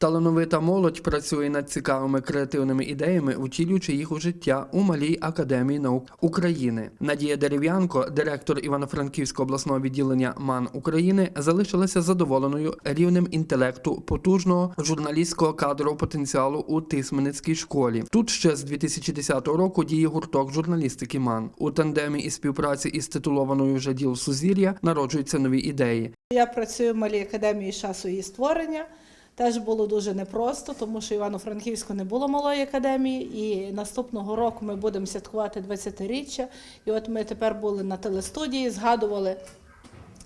Талановита молодь працює над цікавими креативними ідеями, втілюючи їх у життя у малій академії наук України. Надія Дерев'янко, директор Івано-Франківського обласного відділення МАН України, залишилася задоволеною рівнем інтелекту потужного журналістського кадрового потенціалу у Тисменецькій школі. Тут ще з 2010 року діє гурток журналістики МАН. У тандемі і співпраці із титулованою вже Сузір'я народжуються нові ідеї. Я працюю в малій академії часу її створення. Теж було дуже непросто, тому що Івано-Франківську не було малої академії, і наступного року ми будемо святкувати 20-річчя. І от ми тепер були на телестудії, згадували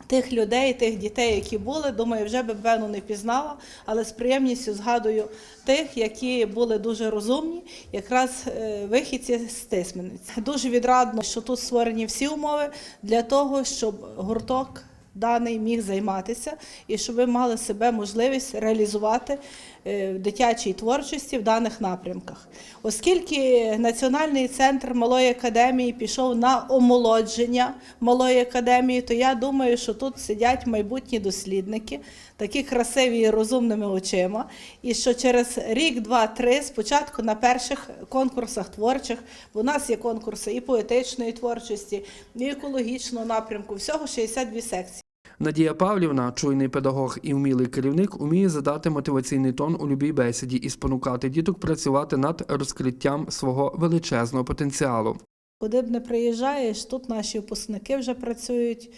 тих людей, тих дітей, які були. Думаю, вже би певно не пізнала, але з приємністю згадую тих, які були дуже розумні, якраз е, вихідці з Тисмениць. Дуже відрадно, що тут створені всі умови для того, щоб гурток даний міг займатися, і щоб ви мали себе можливість реалізувати е, в дитячій творчості в даних напрямках. Оскільки Національний центр малої академії пішов на омолодження малої академії, то я думаю, що тут сидять майбутні дослідники, такі красиві і розумними очима, і що через рік, два, три, спочатку на перших конкурсах творчих, бо у нас є конкурси і поетичної творчості, і екологічного напрямку, всього 62 секції. Надія Павлівна, чуйний педагог і вмілий керівник, уміє задати мотиваційний тон у любій бесіді і спонукати діток працювати над розкриттям свого величезного потенціалу. Куди б не приїжджаєш, тут наші випускники вже працюють,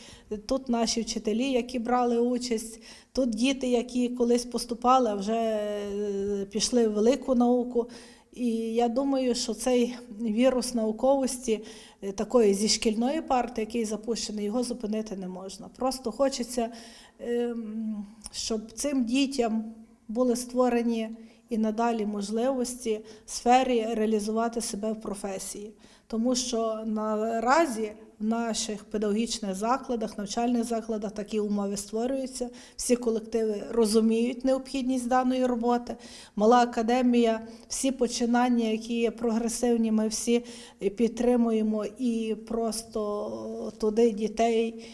тут наші вчителі, які брали участь, тут діти, які колись поступали, вже е, пішли в велику науку. І я думаю, що цей вірус науковості е, такої зі шкільної парти, який запущений, його зупинити не можна. Просто хочеться, ем, щоб цим дітям були створені і надалі можливості сфері реалізувати себе в професії. Тому що наразі в наших педагогічних закладах, навчальних закладах такі умови створюються. Всі колективи розуміють необхідність даної роботи. Мала академія, всі починання, які є прогресивні, ми всі підтримуємо і просто туди дітей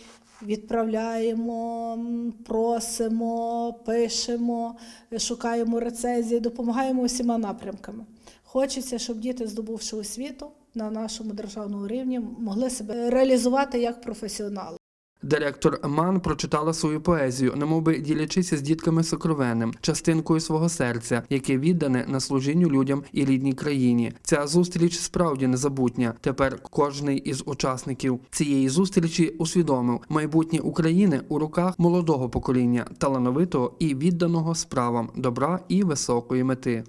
відправляємо, просимо, пишемо, шукаємо рецензії, допомагаємо усіма напрямками. Хочеться, щоб діти, здобувши освіту на нашому державному рівні, могли себе реалізувати як професіонали. Директор МАН прочитала свою поезію, немовби ділячися з дітками сокровенним, частинкою свого серця, яке віддане на служінню людям і рідній країні. Ця зустріч справді незабутня. Тепер кожний із учасників цієї зустрічі усвідомив майбутнє України у руках молодого покоління, талановитого і відданого справам добра і високої мети.